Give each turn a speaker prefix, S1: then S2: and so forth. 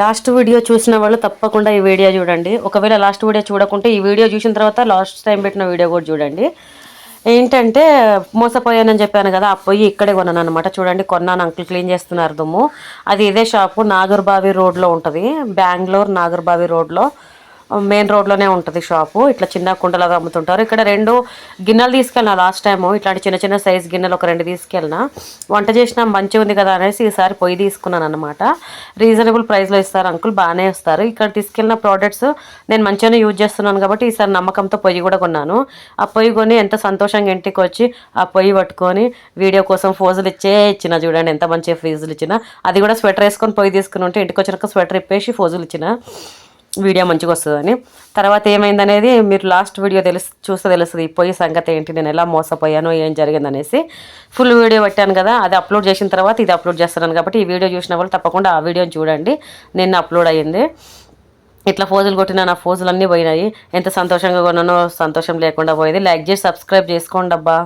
S1: Last video చూసిన వాళ్ళు తప్పకుండా ఈ వీడియో చూడండి. ఒకవేళ లాస్ట్ వీడియో చూడకుంటే ఈ వీడియో చూసిన తర్వాత లాస్ట్ టైం పెట్టిన వీడియో కూడా చూడండి. ఏంటంటే మోసపోయానని చెప్పాను కదా ఆ పొయ్యి ఇక్కడే కొన్నాను అనమాట చూడండి కొన్నాను అంకుల్ క్లీన్ చేస్తున్నారు దుమ్ము. అది ఇదే షాపు నాగర్బావి రోడ్లో ఉంటుంది. బెంగళూరు నాగర్బావి రోడ్లో. మెయిన్ రోడ్లోనే ఉంటుంది షాపు. ఇట్లా చిన్న కుండలాగా అమ్ముతుంటారు. ఇక్కడ రెండు గిన్నెలు తీసుకెళ్ళిన లాస్ట్ టైము ఇట్లాంటి చిన్న చిన్న సైజ్ గిన్నెలు ఒక రెండు తీసుకెళ్ళిన వంట చేసిన మంచిగా ఉంది కదా అనేసి ఈసారి పొయ్యి తీసుకున్నాను అనమాట రీజనబుల్ ప్రైస్లో ఇస్తారు అంకుల్ బాగానే ఇస్తారు. ఇక్కడ తీసుకెళ్ళిన ప్రోడక్ట్స్ నేను మంచిగానే యూజ్ చేస్తున్నాను కాబట్టి ఈసారి నమ్మకంతో పొయ్యి కూడా కొన్నాను. ఆ పొయ్యి కొని ఎంత సంతోషంగా ఇంటికి వచ్చి ఆ పొయ్యి పట్టుకొని వీడియో కోసం ఫోజులు ఇచ్చే ఇచ్చిన చూడండి ఎంత మంచి ఫీజులు ఇచ్చిన. అది కూడా స్వెటర్ వేసుకొని పొయ్యి తీసుకుని ఉంటే ఇంటికి వచ్చినాక స్వెటర్ ఇప్పేసి ఫోజులు ఇచ్చిన. వీడియో మంచిగా వస్తుందని. తర్వాత ఏమైందనేది మీరు లాస్ట్ వీడియో తెలుసు చూస్తే తెలుస్తుంది పోయి సంగతి ఏంటి నేను ఎలా మోసపోయాను ఏం జరిగిందనేసి. ఫుల్ వీడియో పెట్టాను కదా అది అప్లోడ్ చేసిన తర్వాత ఇది అప్లోడ్ చేస్తున్నాను కాబట్టి ఈ వీడియో చూసిన వాళ్ళు తప్పకుండా ఆ వీడియోని చూడండి నిన్న అప్లోడ్ అయ్యింది. ఇట్లా ఫోజులు కొట్టిన నా ఫోజులు అన్నీ పోయినాయి. ఎంత సంతోషంగా కొన్నానో సంతోషం లేకుండా పోయేది. లైక్ చేసి సబ్స్క్రైబ్ చేసుకోండి అబ్బా